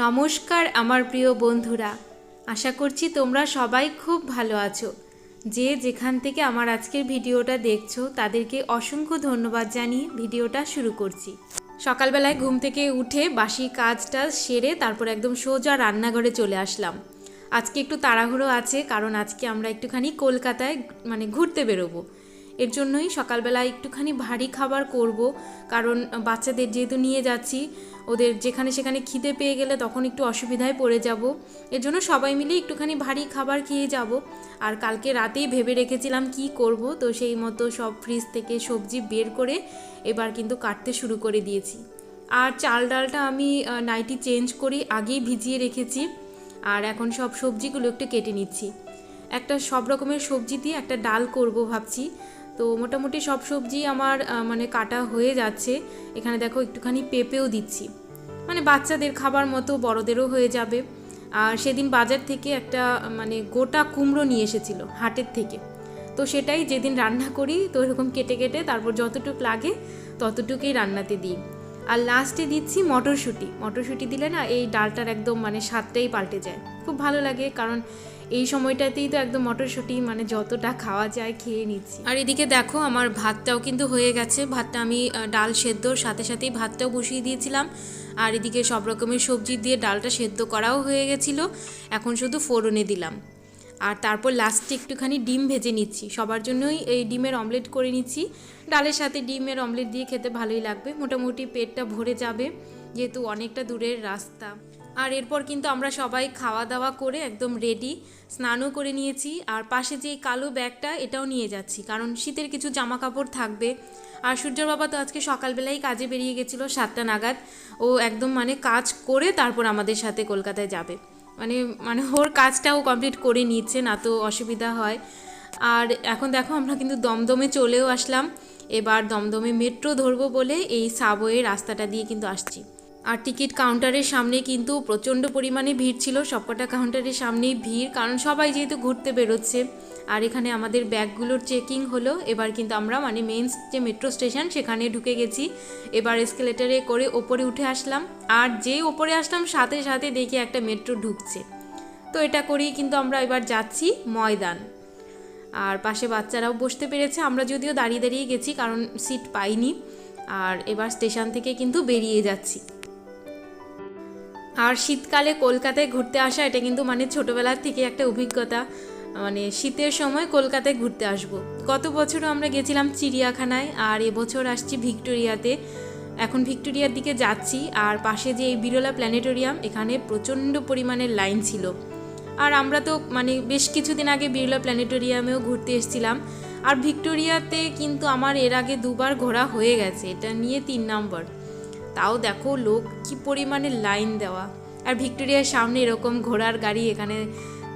নমস্কার আমার প্রিয় বন্ধুরা। আশা করছি তোমরা সবাই খুব ভালো আছো। যে যেখান থেকে আমার আজকের ভিডিওটা দেখছ, তাদেরকে অসংখ্য ধন্যবাদ জানিয়ে ভিডিওটা শুরু করছি। সকালবেলায় ঘুম থেকে উঠে বাসি কাজটা সেরে তারপর একদম সোজা রান্নাঘরে চলে আসলাম। আজকে একটু তাড়াহুড়ো আছে, কারণ আজকে আমরা একটুখানি কলকাতায় মানে ঘুরতে বেরোবো। এর জন্যই সকালবেলা একটুখানি ভারী খাবার করব। কারণ বাচ্চাদের যেহেতু নিয়ে যাচ্ছি, ওদের যেখানে সেখানে খিদে পেয়ে গেলে তখন একটু অসুবিধায় পড়ে যাব। এর জন্য সবাই মিলে একটুখানি ভারী খাবার খেয়ে যাব। আর কালকে রাতেই ভেবে রেখেছিলাম কি করব, তো সেই মতো সব ফ্রিজ থেকে সবজি বের করে এবার কিন্তু কাটতে শুরু করে দিয়েছি। আর চাল ডালটা আমি নাইটি চেঞ্জ করি আগেই ভিজিয়ে রেখেছি। আর এখন সব সবজিগুলো একটু কেটে নিচ্ছি। একটা সব রকমের সবজি দিয়ে একটা ডাল করব ভাবছি। তো মোটামুটি সব সবজি আমার মানে কাটা হয়ে যাচ্ছে। এখানে দেখো একটুখানি পেঁপেও দিচ্ছি। মানে বাচ্চাদের খাবার মতো বড়দেরও হয়ে যাবে। আর সেদিন বাজার থেকে একটা মানে গোটা কুমড়ো নিয়ে এসেছিল হাটের থেকে। তো সেটাই যেদিন রান্না করি, তো এরকম কেটে কেটে তারপর যতটুক লাগে ততটুকুই রান্নাতে দিই। আর লাস্টে দিচ্ছি মটরশুঁটি। মটরশুঁটি দিলে না এই ডালটার একদম মানে স্বাদটাই পাল্টে যায়। খুব ভালো লাগে কারণ এই সময়টাতেই তো একদম মটরশুঁটি মানে যতটা খাওয়া যায় খেয়ে নিচ্ছি। আর এদিকে দেখো, আমার ভাতটাও কিন্তু হয়ে গেছে। ভাতটা আমি ডাল সেদ্ধর সাথে সাথেই ভাতটাও বসিয়ে দিয়েছিলাম। আর এদিকে সব রকমের সবজি দিয়ে ডালটা সেদ্ধ করাও হয়ে গেছিল। এখন শুধু ফোড়নে দিলাম। আর তারপর লাস্টে একটুখানি ডিম ভেজে নিচ্ছি। সবার জন্যই এই ডিমের অমলেট করে নিচ্ছি। ডালের সাথে ডিমের অমলেট দিয়ে খেতে ভালোই লাগবে। মোটামুটি পেটটা ভরে যাবে, যেহেতু অনেকটা দূরের রাস্তা। আর এরপর কিন্তু আমরা সবাই খাওয়া দাওয়া করে একদম রেডি স্নানও করে নিয়েছি। আর পাশে যে কালো ব্যাগটা, এটাও নিয়ে যাচ্ছি। কারণ শীতের কিছু জামা কাপড় থাকবে। আর সূর্যর বাবা তো আজকে সকালবেলাই কাজে বেরিয়ে গেছিল সাতটা নাগাদ। ও একদম মানে কাজ করে তারপর আমাদের সাথে কলকাতায় যাবে। মানে মানে ওর কাজটাও কমপ্লিট করে নিচ্ছে, না তো অসুবিধা হয়। আর এখন দেখো আমরা কিন্তু দমদমে চলেও আসলাম। এবার দমদমে মেট্রো ধরবো বলে এই সাবওয়ে রাস্তাটা দিয়ে কিন্তু আসছি। আর টিকিট কাউন্টারের সামনে কিন্তু প্রচণ্ড পরিমাণে ভিড় ছিল। সবকটা কাউন্টারের সামনেই ভিড়, কারণ সবাই যেহেতু ঘুরতে বেরোচ্ছে। আর এখানে আমাদের ব্যাগগুলোর চেকিং হলো। এবার কিন্তু আমরা মানে মেন যে মেট্রো স্টেশন সেখানে ঢুকে গেছি। এবার এসকেলেটারে করে ওপরে উঠে আসলাম। আর যে ওপরে আসলাম, সাথে সাথে দেখি একটা মেট্রো ঢুকছে। তো এটা করেই কিন্তু আমরা এবার যাচ্ছি ময়দান। আর পাশে বাচ্চারাও বসতে পেরেছে। আমরা যদিও দাঁড়িয়ে দাঁড়িয়ে গেছি, কারণ সিট পাইনি। আর এবার স্টেশন থেকে কিন্তু বেরিয়ে যাচ্ছি। আর শীতকালে কলকাতায় ঘুরতে আসা, এটা কিন্তু মানে ছোটোবেলার থেকে একটা অভিজ্ঞতা। মানে শীতের সময় কলকাতায় ঘুরতে আসব। গত বছরও আমরা গেছিলাম চিড়িয়াখানায়, আর এবছর আসছি ভিক্টোরিয়াতে। এখন ভিক্টোরিয়ার দিকে যাচ্ছি, আর পাশে যে এই বিরলা প্ল্যানেটোরিয়াম, এখানে প্রচণ্ড পরিমাণের লাইন ছিল। আর আমরা তো মানে বেশ কিছুদিন আগে বিরলা প্ল্যানেটোরিয়ামেও ঘুরতে এসেছিলাম। আর ভিক্টোরিয়াতে কিন্তু আমার এর আগে দুবার ঘোরা হয়ে গেছে, এটা নিয়ে তিন নম্বর। তাও দেখো লোক কি পরিমাণে লাইন দেওয়া। আর ভিক্টোরিয়ার সামনে এরকম ঘোড়ার গাড়ি এখানে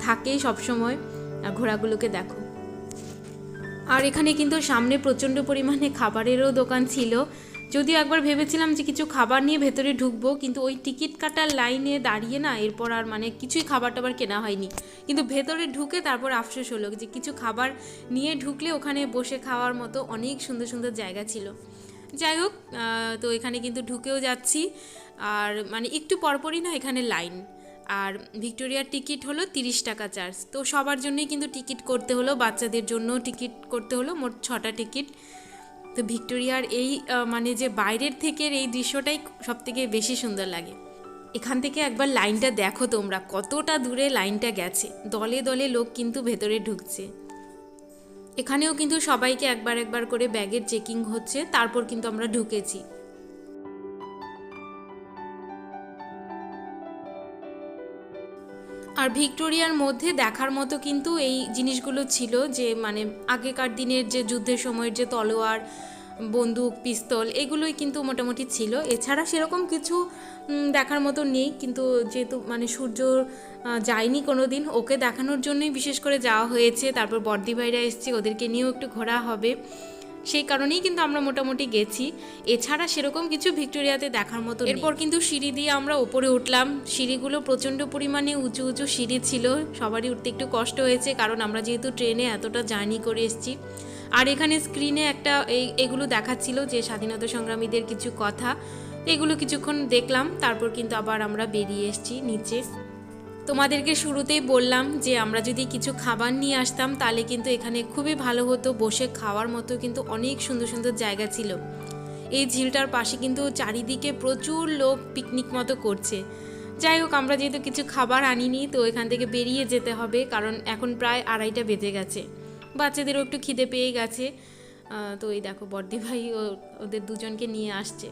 থাকেই সবসময়। আর ঘোড়াগুলোকে দেখো। আর এখানে কিন্তু সামনে প্রচণ্ড পরিমাণে খাবারেরও দোকান ছিল। যদিও একবার ভেবেছিলাম যে কিছু খাবার নিয়ে ভেতরে ঢুকবো, কিন্তু ওই টিকিট কাটার লাইনে দাঁড়িয়ে না এরপর আর মানে কিছুই খাবার টাবার কেনা হয়নি। কিন্তু ভেতরে ঢুকে তারপর আফসোস হলো যে কিছু খাবার নিয়ে ঢুকলে ওখানে বসে খাওয়ার মতো অনেক সুন্দর সুন্দর জায়গা ছিল। যাই হোক তো এখানে কিন্তু ঢুকেও যাচ্ছি। আর মানে একটু পরপরই না এখানে লাইন। আর ভিক্টোরিয়ার টিকিট হলো তিরিশ টাকা চার্জ। তো সবার জন্যই কিন্তু টিকিট করতে হলো, বাচ্চাদের জন্য টিকিট করতে হলো, মোট ছটা টিকিট। তো ভিক্টোরিয়ার এই মানে যে বাইরের থেকে এই দৃশ্যটাই সব থেকে বেশি সুন্দর লাগে। এখান থেকে একবার লাইনটা দেখো তোমরা, কতটা দূরে লাইনটা গেছে। দলে দলে লোক কিন্তু ভেতরে ঢুকছে। এখানেও কিন্তু সবাইকে একবার একবার করে ব্যাগের চেকিং হচ্ছে, তারপর কিন্তু আমরা ঢুকেছি। আর ভিক্টোরিয়ার মধ্যে দেখার মতো কিন্তু এই জিনিসগুলো ছিল যে মানে আগেকার দিনের যে যুদ্ধের সময়ের যে তলোয়ার বন্দুক, পিস্তল এগুলোই কিন্তু মোটামুটি ছিল। এছাড়া সেরকম কিছু দেখার মতো নেই। কিন্তু যেহেতু মানে সূর্য যায়নি কোনো দিন ওকে দেখানোর জন্যই বিশেষ করে যাওয়া হয়েছে। তারপর বর্দি ভাইরা এসছে, ওদেরকে নিয়েও একটু ঘোরা হবে। সেই কারণেই কিন্তু আমরা মোটামুটি গেছি। এছাড়া সেরকম কিছু ভিক্টোরিয়াতে দেখার মতো এরপর কিন্তু সিঁড়ি দিয়ে আমরা ওপরে উঠলাম। সিঁড়িগুলো প্রচণ্ড পরিমাণে উঁচু উঁচু সিঁড়ি ছিল। সবারই উঠতে একটু কষ্ট হয়েছে, কারণ আমরা যেহেতু ট্রেনে এতটা জার্নি করে এসেছি। আর এখানে স্ক্রিনে একটা এই, এগুলো দেখাচ্ছিল যে স্বাধীনতা সংগ্রামীদের কিছু কথা। এগুলো কিছুক্ষণ দেখলাম, তারপর কিন্তু আবার আমরা বেরিয়ে এসেছি নিচে। তোমাদেরকে শুরুতেই বললাম যে আমরা যদি কিছু খাবার নিয়ে আসতাম, তাহলে কিন্তু এখানে খুবই ভালো হতো। বসে খাওয়ার মতো কিন্তু অনেক সুন্দর সুন্দর জায়গা ছিল। এই ঝিলটার পাশে কিন্তু চারিদিকে প্রচুর লোক পিকনিক মতো করছে। যাই হোক, আমরা যেহেতু কিছু খাবার আনিনি, তো এখান থেকে বেরিয়ে যেতে হবে, কারণ এখন প্রায় আড়াইটা বেজে গেছে। বাচ্চাদেরও একটু খিদে পেয়ে গেছে। তো এই দেখো বর্দি ভাই ওদের দুজনকে নিয়ে আসছে।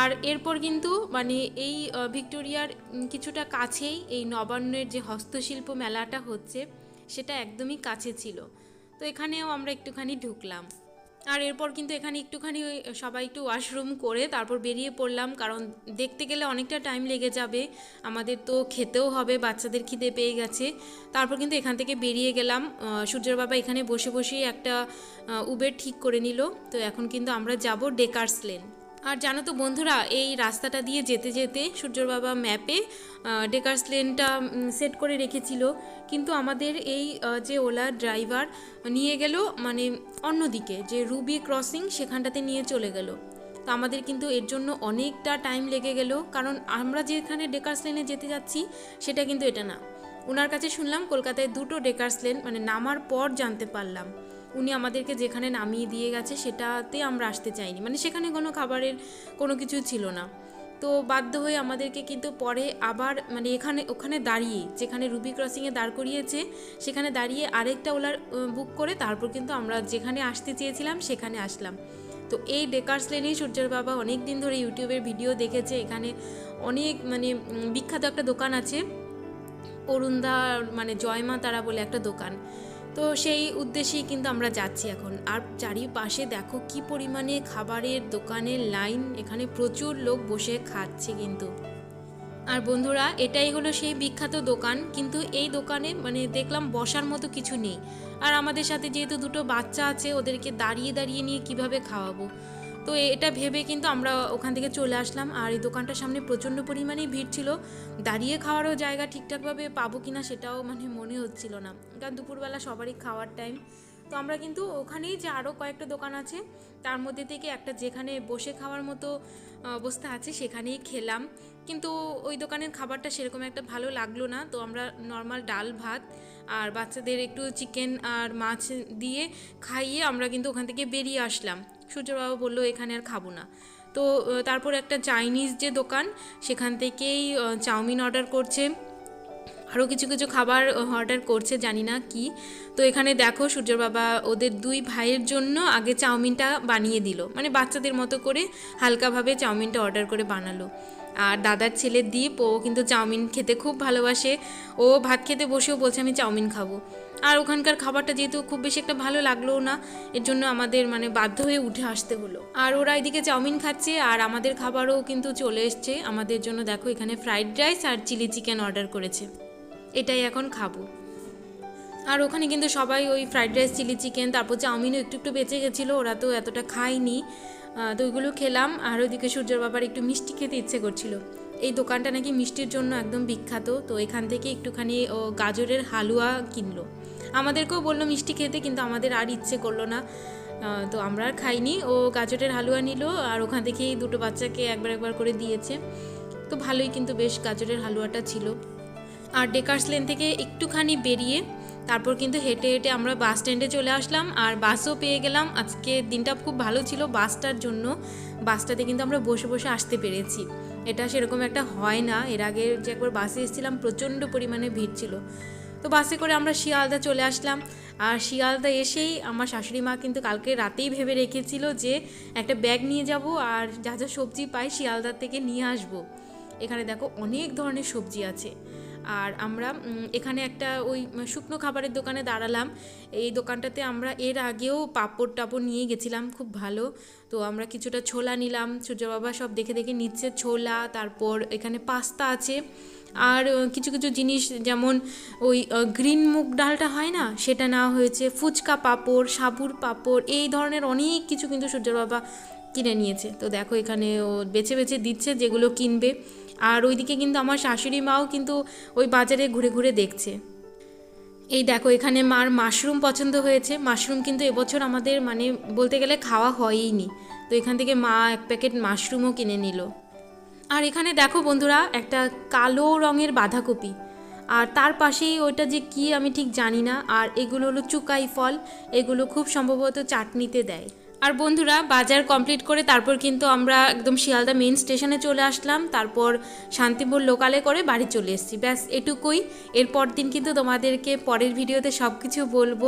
আর এরপর কিন্তু মানে এই ভিক্টোরিয়ার কিছুটা কাছেই এই নবান্নের যে হস্তশিল্প মেলাটা হচ্ছে, সেটা একদমই কাছে ছিল। তো এখানেও আমরা একটুখানি ঢুকলাম। আর এরপর কিন্তু এখানে একটুখানি সবাই একটু ওয়াশরুম করে তারপর বেরিয়ে পড়লাম, কারণ দেখতে গেলে অনেকটা টাইম লেগে যাবে। আমাদের তো খেতেও হবে, বাচ্চাদের খিদে পেয়ে গেছে। তারপর কিন্তু এখান থেকে বেরিয়ে গেলাম। সূর্যের বাবা এখানে বসে বসেই একটা উবের ঠিক করে নিল। তো এখন কিন্তু আমরা যাব ডেকার্স লেন আর জানো তো বন্ধুরা, এই রাস্তাটা দিয়ে যেতে যেতে সূর্যর বাবা ম্যাপে ডেকার্স লেনটা সেট করে রেখেছিল। কিন্তু আমাদের এই যে ওলা ড্রাইভার নিয়ে গেল মানে অন্যদিকে, যে রুবি ক্রসিং সেখানটাতে নিয়ে চলে গেল। তো আমাদের কিন্তু এর জন্য অনেকটা টাইম লেগে গেল, কারণ আমরা যেখানে ডেকার্স লেনে যেতে যাচ্ছি, সেটা কিন্তু এটা না। ওনার কাছে শুনলাম, কলকাতায় দুটো ডেকার্স লেন মানে নামার পর জানতে পারলাম। উনি আমাদেরকে যেখানে নামিয়ে দিয়ে গেছে সেটাতে আমরা আসতে চাইনি। মানে সেখানে কোনো খাবারের কোনো কিছু ছিল না। তো বাধ্য হয়ে আমাদেরকে কিন্তু পরে আবার মানে এখানে, ওখানে দাঁড়িয়ে, যেখানে রুবি ক্রসিংয়ে দাঁড় করিয়েছে, সেখানে দাঁড়িয়ে আরেকটা ওলার বুক করে তারপর কিন্তু আমরা যেখানে আসতে চেয়েছিলাম সেখানে আসলাম। তো এই ডেকার্স লেনেই সূর্যের বাবা অনেক দিন ধরে ইউটিউবের ভিডিও দেখেছে, এখানে অনেক মানে বিখ্যাত একটা দোকান আছে অরুণদা মানে জয়মা তারা বলে একটা দোকান। তো সেই উদ্দেশ্যেই কিন্তু আমরা যাচ্ছি এখন। আর চারিপাশে দেখো কি পরিমাণে খাবারের দোকানের লাইন, এখানে প্রচুর লোক বসে খাচ্ছে কিন্তু। আর বন্ধুরা, এটাই হলো সেই বিখ্যাত দোকান, কিন্তু এই দোকানে মানে দেখলাম বসার মতো কিছু নেই। আর আমাদের সাথে যেহেতু দুটো বাচ্চা আছে, ওদেরকে দাঁড়িয়ে দাঁড়িয়ে নিয়ে কীভাবে খাওয়াবো? তো এটা ভেবে কিন্তু আমরা ওখান থেকে চলে আসলাম। আর এই দোকানটার সামনে প্রচণ্ড পরিমাণেই ভিড় ছিল। দাঁড়িয়ে খাওয়ারও জায়গা ঠিকঠাকভাবে পাবো কি না সেটাও মানে মনে হচ্ছিল না। কারণ দুপুরবেলা সবারই খাওয়ার টাইম তো আমরা কিন্তু ওখানেই যে আরও কয়েকটা দোকান আছে, তার মধ্যে থেকে একটা যেখানে বসে খাওয়ার মতো অবস্থা আছে সেখানেই খেলাম। কিন্তু ওই দোকানের খাবারটা সেরকম একটা ভালো লাগল না। তো আমরা নর্মাল ডাল, ভাত আর বাচ্চাদের একটু চিকেন আর মাছ দিয়ে খাইয়ে আমরা কিন্তু ওখান থেকে বেরিয়ে আসলাম। সূর্যবাবু বলল, এখানে আর খাব না। তো তারপর একটা চাইনিজ যে দোকান, সেখান থেকেই চাউমিন অর্ডার করছে। আরও কিছু কিছু খাবার অর্ডার করছে, জানি না কি। তো এখানে দেখো সূর্যর বাবা ওদের দুই ভাইয়ের জন্য আগে চাউমিনটা বানিয়ে দিল। মানে বাচ্চাদের মতো করে হালকাভাবে চাউমিনটা অর্ডার করে বানালো। আর দাদার ছেলে দীপ, ও কিন্তু চাউমিন খেতে খুব ভালোবাসে। ও ভাত খেতে বসেও বলছে, আমি চাউমিন খাব। আর ওখানকার খাবারটা যেহেতু খুব বেশি একটা ভালো লাগল না, এর জন্য আমাদের মানে বাধ্য হয়ে উঠে আসতে হলো। আর ওরা এদিকে চাউমিন খাচ্ছে, আর আমাদের খাবারও কিন্তু চলে এসছে। আমাদের জন্য দেখো এখানে ফ্রাইড রাইস আর চিলি চিকেন অর্ডার করেছে। এটাই এখন খাব। আর ওখানে কিন্তু সবাই ওই ফ্রাইড রাইস, চিলি চিকেন, তারপর চাউমিনও একটু একটু বেঁচে গেছিল, ওরা তো এতটা খায়নি। তো ওইগুলো খেলাম। আর ওইদিকে সূর্যের বাবার একটু মিষ্টি খেতে ইচ্ছে করছিল। এই দোকানটা নাকি মিষ্টির জন্য একদম বিখ্যাত। তো এখান থেকে একটুখানি, ও, গাজরের হালুয়া কিনলো। আমাদেরকেও বলল মিষ্টি খেতে, কিন্তু আমাদের আর ইচ্ছে করল না। তো আমরা আর খাইনি। ও গাজরের হালুয়া নিল, আর ওখান থেকেই দুটো বাচ্চাকে একবার একবার করে দিয়েছে। তো ভালোই কিন্তু বেশ গাজরের হালুয়াটা ছিল। আর ডেকার্স লেন থেকে একটুখানি বেরিয়ে তারপর কিন্তু হেঁটে হেঁটে আমরা বাস স্ট্যান্ডে চলে আসলাম। আর বাসও পেয়ে গেলাম। আজকে দিনটা খুব ভালো ছিল বাসটার জন্য। বাসটাতে কিন্তু আমরা বসে বসে আসতে পেরেছি। এটা সেরকম একটা হয় না। এর আগে যে একবার বাসে এসেছিলাম, প্রচণ্ড পরিমাণে ভিড় ছিল। তো বাসে করে আমরা শিয়ালদা চলে আসলাম। আর শিয়ালদা এসেই আমার শাশুড়ি মা কিন্তু কালকে রাতেই ভেবে রেখেছিল যে একটা ব্যাগ নিয়ে যাব আর যা যা সবজি পাই শিয়ালদার থেকে নিয়ে আসব। এখানে দেখো অনেক ধরনের সবজি আছে। আর আমরা এখানে একটা ওই শুকনো খাবারের দোকানে দাঁড়ালাম। এই দোকানটাতে আমরা এর আগেও পাঁপড় টাপড় নিয়ে গেছিলাম, খুব ভালো। তো আমরা কিছুটা ছোলা নিলাম, সূর্য বাবা সব দেখে দেখে নিচ্ছে ছোলা, তারপর এখানে পাস্তা আছে। আর কিছু কিছু জিনিস যেমন ওই গ্রিন মুগ ডালটা হয় না, সেটা নেওয়া হয়েছে। ফুচকা পাঁপড়, সাবুর পাঁপড়, এই ধরনের অনেক কিছু কিন্তু সূর্য বাবা কিনে নিয়েছে। তো দেখো এখানে ও বেছে বেছে দিচ্ছে যেগুলো কিনবে। আর ওইদিকে কিন্তু আমার শাশুড়ি মাও কিন্তু ওই বাজারে ঘুরে ঘুরে দেখছে। এই দেখো, এখানে মার মাশরুম পছন্দ হয়েছে। মাশরুম কিন্তু এবছর আমাদের মানে বলতে গেলে খাওয়া হয়ই নি তো এখান থেকে মা এক প্যাকেট মাশরুমও কিনে নিল। আর এখানে দেখো বন্ধুরা, একটা কালো রঙের বাঁধাকপি। আর তার পাশেই ওইটা যে কি আমি ঠিক জানি না। আর এগুলো হলো চুকাই ফল। এগুলো খুব সম্ভবত চাটনিতে দেয়। আর বন্ধুরা, বাজার কমপ্লিট করে তারপর কিন্তু আমরা একদম শিয়ালদা মেন স্টেশনে চলে আসলাম। তারপর শান্তিপুর লোকালে করে বাড়ি চলে এসেছি। ব্যাস, এটুকুই। এরপর দিন কিন্তু তোমাদেরকে পরের ভিডিওতে সব কিছু বলব।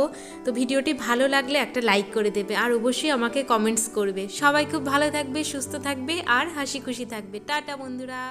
তো ভিডিওটি ভালো লাগলে একটা লাইক করে দেবে আর অবশ্যই আমাকে কমেন্টস করবে। সবাই খুব ভালো থাকবে, সুস্থ থাকবে আর হাসি খুশি থাকবে। টাটা বন্ধুরা।